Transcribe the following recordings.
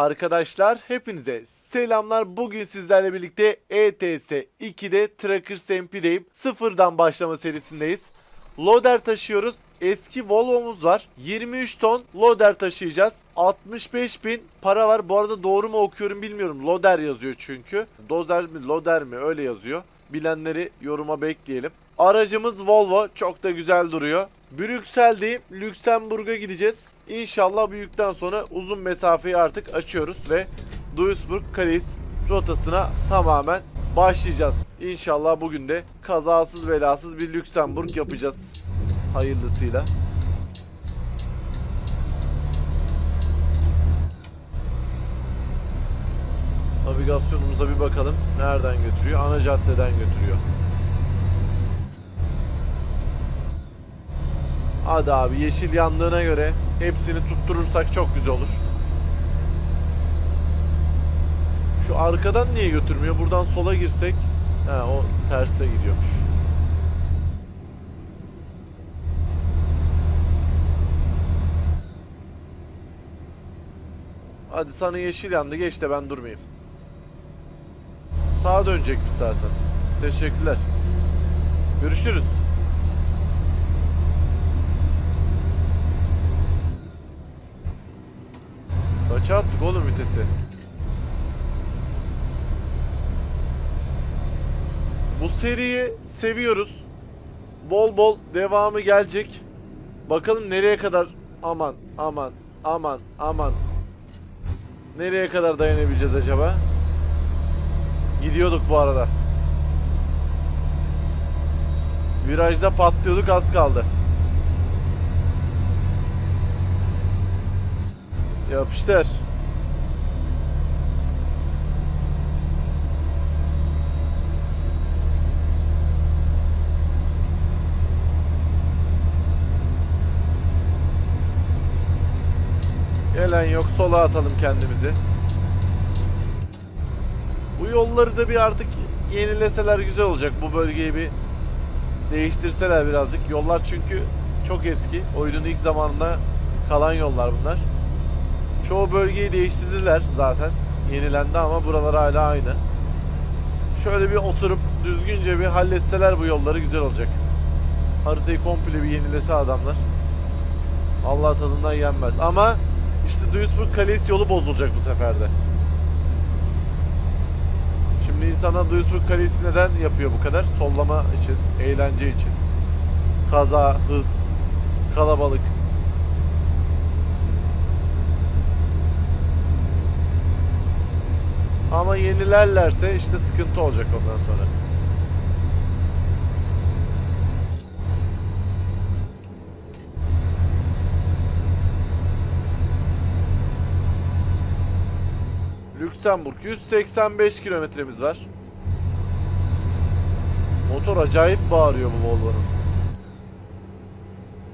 Arkadaşlar hepinize selamlar. Bugün sizlerle birlikte ETS 2'de Trackers MP'deyim. Sıfırdan başlama serisindeyiz. Loader taşıyoruz. Eski Volvo'muz var. 23 ton loader taşıyacağız. 65 bin para var. Bu arada doğru mu okuyorum bilmiyorum. Loader yazıyor çünkü. Dozer mi loader mi öyle yazıyor. Bilenleri yoruma bekleyelim. Aracımız Volvo. Çok da güzel duruyor. Brüksel'deyim. Lüksemburg'a gideceğiz. İnşallah büyükten sonra uzun mesafeyi artık açıyoruz ve Duisburg Kalis rotasına tamamen başlayacağız. İnşallah bugün de kazasız belasız bir Lüksemburg yapacağız. Hayırlısıyla. Navigasyonumuza bir bakalım. Nereden götürüyor? Ana caddeden götürüyor. Hadi abi yeşil yandığına göre hepsini tutturursak çok güzel olur. Şu arkadan niye götürmüyor? Buradan sola girsek. He o terse gidiyormuş. Hadi sana yeşil yandı geç de ben durmayayım. Sağa dönecekmiş zaten. Teşekkürler. Görüşürüz. Kaça attık oğlum vitesi? Bu seriyi seviyoruz. Bol bol devamı gelecek. Bakalım nereye kadar aman aman aman aman. Nereye kadar dayanabileceğiz acaba? Gidiyorduk bu arada. Virajda patlıyorduk az kaldı. Yapıştır. Gelen yok sola atalım kendimizi. Bu yolları da bir artık yenileseler güzel olacak. Bu bölgeyi bir değiştirseler birazcık. Yollar çünkü çok eski. Oyunun ilk zamanında kalan yollar bunlar. Çoğu bölgeyi değiştirdiler zaten. Yenilendi ama buralar hala aynı. Şöyle bir oturup düzgünce bir halletseler bu yolları güzel olacak. Haritayı komple bir yenilese adamlar. Allah tadından yenmez. Ama işte Duisburg Kalesi yolu bozulacak bu seferde. Şimdi insanlar Duisburg Kalesi neden yapıyor bu kadar? Sollama için, eğlence için. Kaza, hız, kalabalık. Ama yenilerlerse işte sıkıntı olacak ondan sonra. Lüksemburg 185 kilometremiz var. Motor acayip bağırıyor bu Volvo'nun.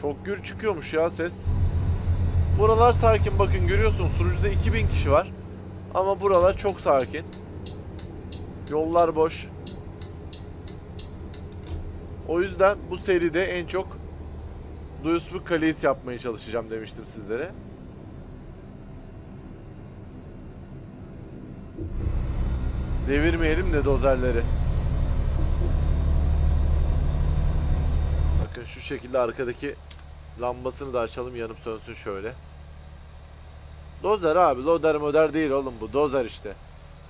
Çok gür çıkıyormuş ya ses. Buralar sakin bakın görüyorsunuz sunucuda 2000 kişi var. Ama buralar çok sakin. Yollar boş. O yüzden bu seride en çok Duisburg Kalesi yapmaya çalışacağım demiştim sizlere. Devirmeyelim de dozerleri. Bakın şu şekilde arkadaki lambasını da açalım yanıp sönsün şöyle. Dozer abi. Loader moder değil oğlum bu. Dozer işte.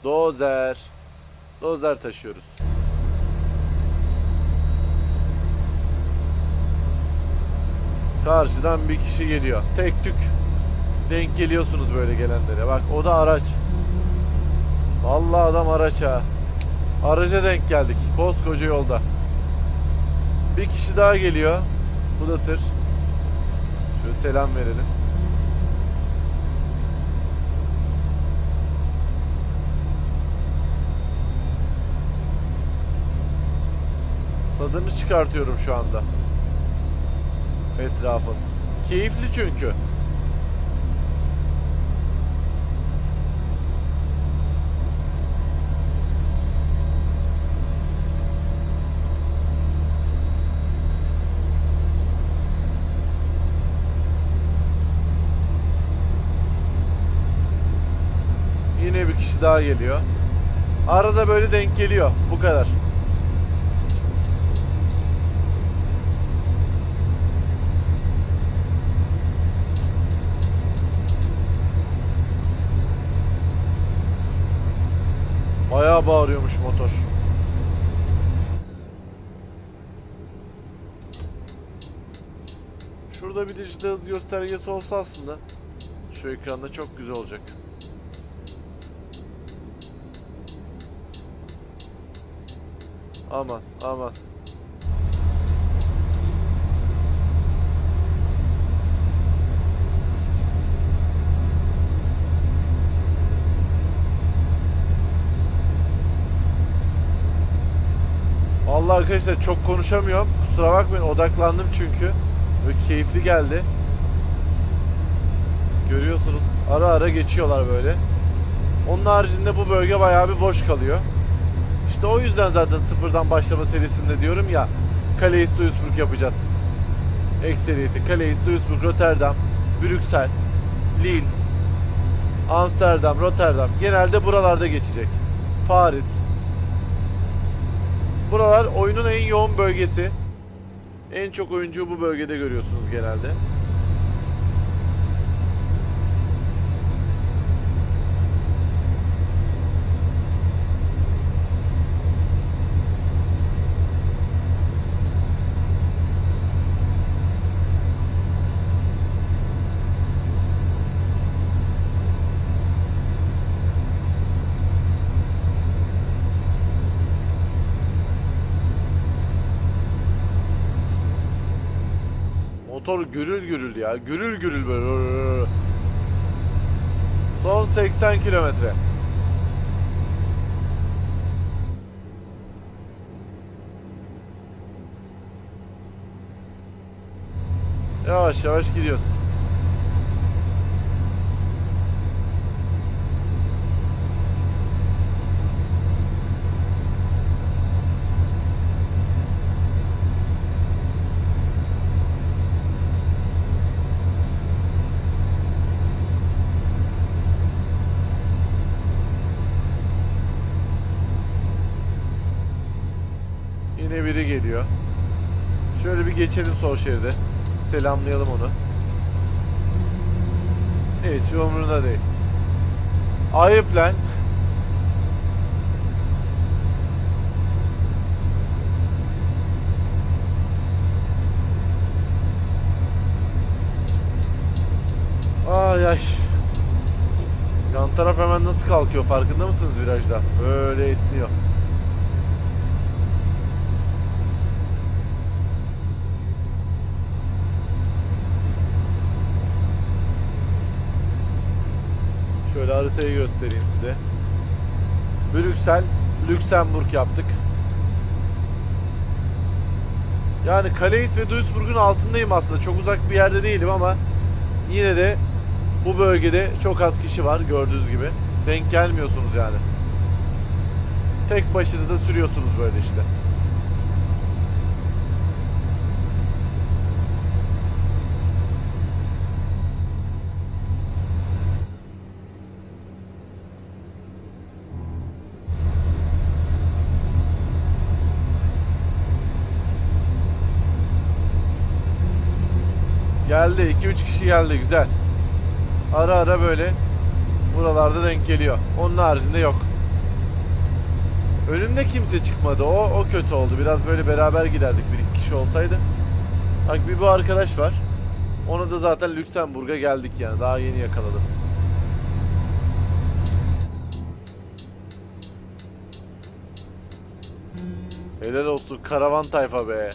Dozer. Dozer taşıyoruz. Karşıdan bir kişi geliyor. Tek tük denk geliyorsunuz böyle gelenlere. Bak o da araç. Vallahi adam araç ha. Araca denk geldik. Koskoca yolda. Bir kişi daha geliyor. Bu da tır. Şöyle selam verelim. Tadını çıkartıyorum şu anda. Etrafın. Keyifli çünkü. Yine bir kişi daha geliyor. Arada böyle denk geliyor. Bu kadar. Bayağı bağırıyormuş motor. Şurada bir dijital hız göstergesi olsa aslında şu ekranda çok güzel olacak. Aman aman. Vallahi arkadaşlar çok konuşamıyorum. Kusura bakmayın odaklandım çünkü. Böyle keyifli geldi. Görüyorsunuz ara ara geçiyorlar böyle. Onun haricinde bu bölge bayağı bir boş kalıyor. İşte o yüzden zaten sıfırdan başlama serisinde diyorum ya Calais Duisburg yapacağız. Ekseriyeti Calais Duisburg, Rotterdam, Brüksel, Lille, Amsterdam, Rotterdam genelde buralarda geçecek. Paris. Buralar oyunun en yoğun bölgesi. En çok oyuncuyu bu bölgede görüyorsunuz genelde. Motor gürül gürül ya. Gürül gürül böyle. Son 80 kilometre. Yavaş yavaş gidiyoruz. Yine biri geliyor. Şöyle bir geçelim sol şeride. Selamlayalım onu. Hiç umurunda değil. Ayıp lan. Ay ay. Yan taraf hemen nasıl kalkıyor farkında mısınız virajda? Böyle esniyor. Şöyle haritayı göstereyim size. Brüksel, Lüksemburg yaptık. Yani Calais ve Duisburg'un altındayım aslında. Çok uzak bir yerde değilim ama yine de bu bölgede çok az kişi var gördüğünüz gibi. Denk gelmiyorsunuz yani. Tek başınıza sürüyorsunuz böyle işte. Geldi 2-3 kişi geldi güzel. Ara ara böyle buralarda denk geliyor. Onun haricinde yok. Önümde kimse çıkmadı. O o kötü oldu. Biraz böyle beraber giderdik bir iki kişi olsaydı. Bak bir bu arkadaş var. Onu da zaten Lüksemburg'a geldik yani. Daha yeni yakaladım. Helal olsun karavan tayfa be.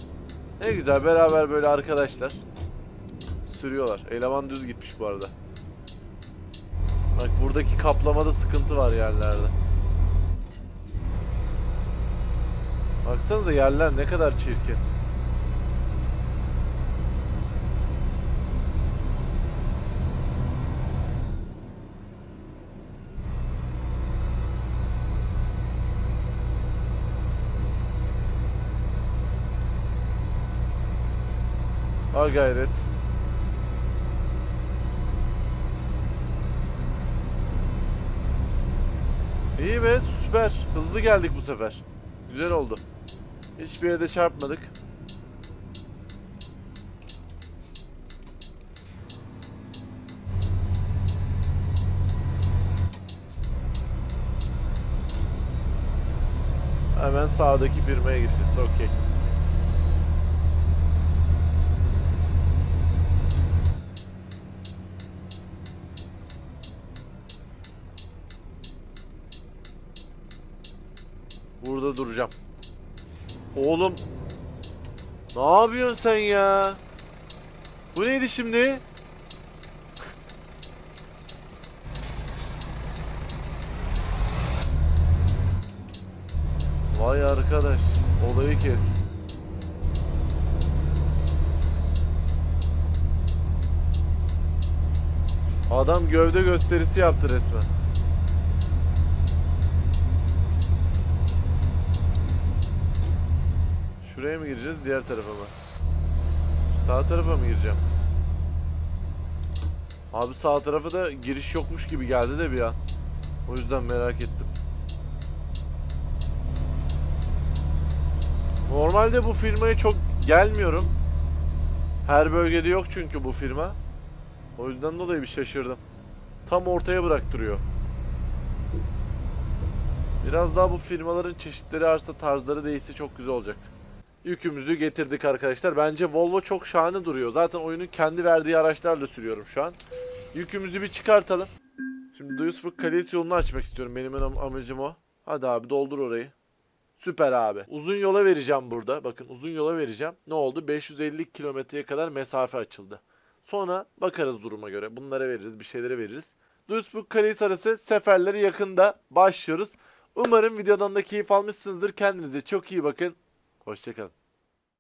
Ne güzel beraber böyle arkadaşlar sürüyorlar. Eleman düz gitmiş bu arada. Bak buradaki kaplamada sıkıntı var yerlerde. Baksanıza yerler ne kadar çirkin. Ha gayret. İyi be süper. Hızlı geldik bu sefer. Güzel oldu. Hiçbir yere de çarpmadık. Hemen sağdaki firmaya gideceğiz. Okey. Duracağım. Oğlum. Ne yapıyorsun sen ya? Bu neydi şimdi? Vay arkadaş. Olayı kes. Adam gövde gösterisi yaptı resmen. Şuraya mı gireceğiz diğer tarafa mı? Sağ tarafa mı gireceğim? Abi sağ tarafa da giriş yokmuş gibi geldi de bir an. O yüzden merak ettim. Normalde bu firmaya çok gelmiyorum. Her bölgede yok çünkü bu firma. O yüzden dolayı bir şaşırdım. Tam ortaya bıraktırıyor. Biraz daha bu firmaların çeşitleri arsa tarzları değişse çok güzel olacak. Yükümüzü getirdik arkadaşlar. Bence Volvo çok şahane duruyor. Zaten oyunun kendi verdiği araçlarla sürüyorum şu an. Yükümüzü bir çıkartalım. Şimdi Duisburg Kalesi yolunu açmak istiyorum. Benim am- amacım o. Hadi abi doldur orayı. Süper abi. Uzun yola vereceğim burada. Bakın uzun yola vereceğim. Ne oldu? 550 kilometreye kadar mesafe açıldı. Sonra bakarız duruma göre. Bunlara veririz, bir şeylere veririz. Duisburg Kalesi arası seferleri yakında başlıyoruz. Umarım videodan da keyif almışsınızdır. Kendinize çok iyi bakın. Hoşçakalın.